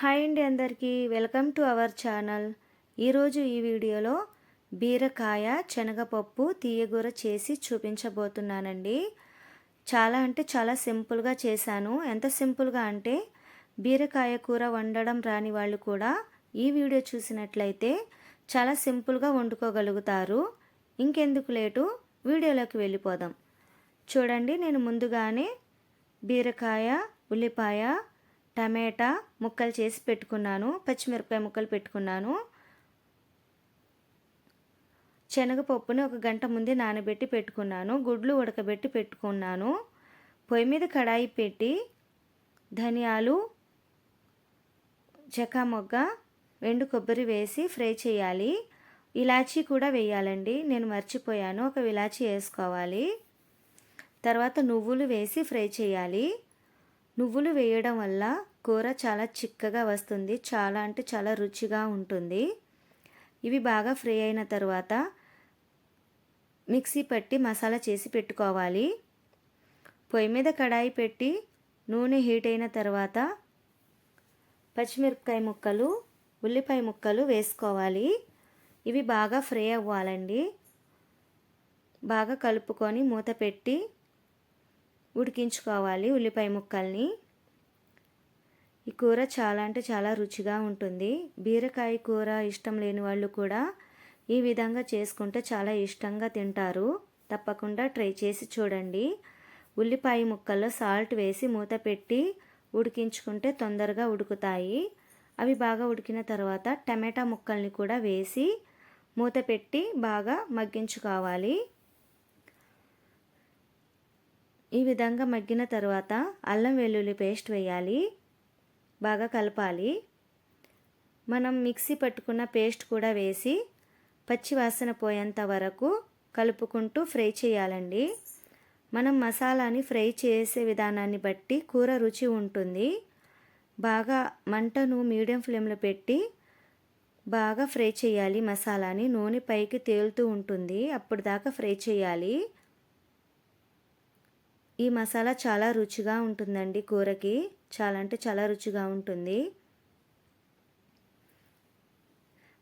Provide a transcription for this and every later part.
Hi అండి అందరికీ. Welcome to our channel. ఈరోజు ఈ వీడియోలో బీరకాయ శనగపప్పు తీయగూర చేసి చూపించబోతున్నానండి. చాలా అంటే చాలా సింపుల్గా చేశాను. ఎంత సింపుల్గా అంటే బీరకాయ కూర వండడం రాని వాళ్ళు కూడా ఈ వీడియో చూసినట్లయితే చాలా సింపుల్గా వండుకోగలుగుతారు. ఇంకెందుకు లేటు? వీడియోలోకి వెళ్ళిపోదాం. చూడండి నేను ముందుగానే బీరకాయ ఉల్లిపాయ టమాటా ముక్కలు చేసి పెట్టుకున్నాను పచ్చిమిరపకాయ ముక్కలు పెట్టుకున్నాను. శనగపప్పుని ఒక గంట ముందే నానబెట్టి పెట్టుకున్నాను గుడ్లు ఉడకబెట్టి పెట్టుకున్నాను. పొయ్యి మీద కడాయి పెట్టి ధనియాలు చెక్క మొగ్గ ఎండు కొబ్బరి వేసి ఫ్రై చేయాలి. ఇలాచీ కూడా వేయాలండి నేను మర్చిపోయాను ఒక ఇలాచీ వేసుకోవాలి. తర్వాత నువ్వులు వేసి ఫ్రై చేయాలి. నువ్వులు వేయడం వల్ల కూర చాలా చిక్కగా వస్తుంది. చాలా అంటే చాలా రుచిగా ఉంటుంది. ఇవి బాగా ఫ్రై అయిన తర్వాత మిక్సీ పట్టి మసాలా చేసి పెట్టుకోవాలి. పొయ్యి మీద కడాయి పెట్టి నూనె హీట్ అయిన తర్వాత పచ్చిమిరపకాయ ముక్కలు ఉల్లిపాయ ముక్కలు వేసుకోవాలి. ఇవి బాగా ఫ్రై అవ్వాలండి. బాగా కలుపుకొని మూత పెట్టి ఉడికించుకోవాలి ఉల్లిపాయ ముక్కల్ని. ఈ కూర చాలా అంటే చాలా రుచిగా ఉంటుంది. బీరకాయ కూర ఇష్టం లేని వాళ్ళు కూడా ఈ విధంగా చేసుకుంటే చాలా ఇష్టంగా తింటారు. తప్పకుండా ట్రై చేసి చూడండి. ఉల్లిపాయ ముక్కల్లో సాల్ట్ వేసి మూత పెట్టి ఉడికించుకుంటే తొందరగా ఉడుకుతాయి. అవి బాగా ఉడికిన తర్వాత టమాటా ముక్కల్ని కూడా వేసి మూత పెట్టి బాగా మగ్గించుకోవాలి. ఈ విధంగా మగ్గిన తర్వాత అల్లం వెల్లుల్లి పేస్ట్ వేయాలి. బాగా కలపాలి. మనం మిక్సీ పట్టుకున్న పేస్ట్ కూడా వేసి పచ్చి వాసన పోయేంత వరకు కలుపుకుంటూ ఫ్రై చేయాలండి. మనం మసాలాని ఫ్రై చేసే విధానాన్ని బట్టి కూర రుచి ఉంటుంది. బాగా మంటను మీడియం ఫ్లేమ్లో పెట్టి బాగా ఫ్రై చేయాలి మసాలాని. నూనె పైకి తేలుతూ ఉంటుంది. అప్పుడు దాకా ఫ్రై చేయాలి. ఈ మసాలా చాలా రుచిగా ఉంటుందండి కూరకి. చాలా అంటే చాలా రుచిగా ఉంటుంది.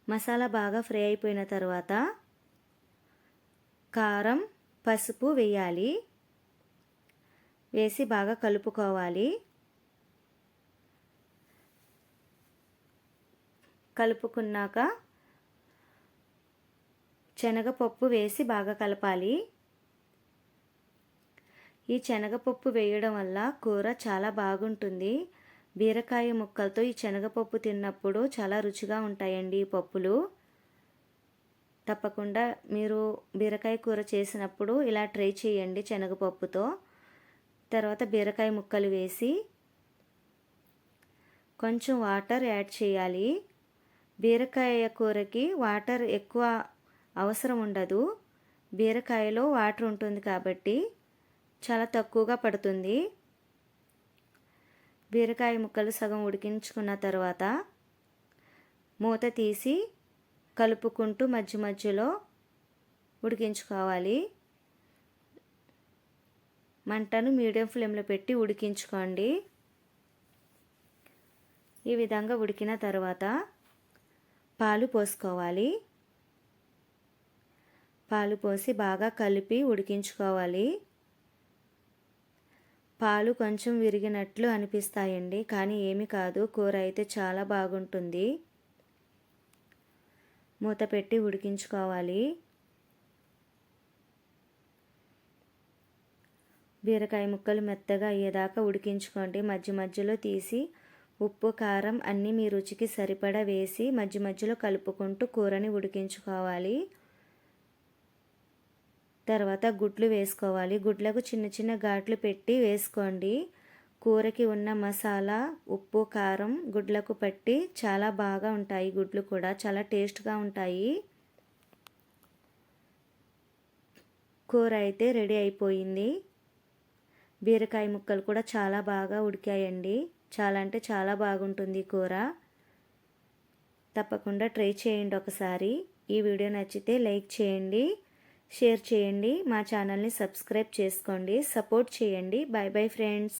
మసాలా బాగా ఫ్రై అయిపోయిన తర్వాత కారం పసుపు వేయాలి. వేసి బాగా కలుపుకోవాలి. కలుపుకున్నాక శనగపప్పు వేసి బాగా కలపాలి. ఈ శనగపప్పు వేయడం వల్ల కూర చాలా బాగుంటుంది. బీరకాయ ముక్కలతో ఈ శనగపప్పు తిన్నప్పుడు చాలా రుచిగా ఉంటాయండి ఈ పప్పులు. తప్పకుండా మీరు బీరకాయ కూర చేసినప్పుడు ఇలా ట్రై చేయండి శనగపప్పుతో. తర్వాత బీరకాయ ముక్కలు వేసి కొంచెం వాటర్ యాడ్ చేయాలి. బీరకాయ కూరకి వాటర్ ఎక్కువ అవసరం ఉండదు. బీరకాయలో వాటర్ ఉంటుంది కాబట్టి చాలా తక్కువగా పడుతుంది. బీరకాయ ముక్కలు సగం ఉడికించుకున్న తర్వాత మూత తీసి కలుపుకుంటూ మధ్య మధ్యలో ఉడికించుకోవాలి. మంటను మీడియం ఫ్లేమ్లో పెట్టి ఉడికించుకోండి. ఈ విధంగా ఉడికిన తర్వాత పాలు పోసుకోవాలి. పాలు పోసి బాగా కలిపి ఉడికించుకోవాలి. పాలు కొంచెం విరిగినట్లు అనిపిస్తాయండి కానీ ఏమి కాదు. కూర అయితే చాలా బాగుంటుంది. మూత పెట్టి ఉడికించుకోవాలి. బీరకాయ ముక్కలు మెత్తగా అయ్యేదాకా ఉడికించుకోండి. మధ్య మధ్యలో తీసి ఉప్పు కారం అన్నీ మీ రుచికి సరిపడా వేసి మధ్య మధ్యలో కలుపుకుంటూ కూరని ఉడికించుకోవాలి. తర్వాత గుడ్లు వేసుకోవాలి. గుడ్లకు చిన్న చిన్న ఘాట్లు పెట్టి వేసుకోండి. కూరకి ఉన్న మసాలా ఉప్పు కారం గుడ్లకు పట్టి చాలా బాగా ఉంటాయి గుడ్లు కూడా. చాలా టేస్ట్గా ఉంటాయి. కూర అయితే రెడీ అయిపోయింది. బీరకాయ ముక్కలు కూడా చాలా బాగా ఉడికాయండి. చాలా అంటే చాలా బాగుంటుంది కూర. తప్పకుండా ట్రై చేయండి ఒకసారి. ఈ వీడియో నచ్చితే లైక్ చేయండి. షేర్ చేయండి మా ఛానల్ని సబ్స్క్రైబ్ చేసుకోండి సపోర్ట్ చేయండి. Bye bye friends.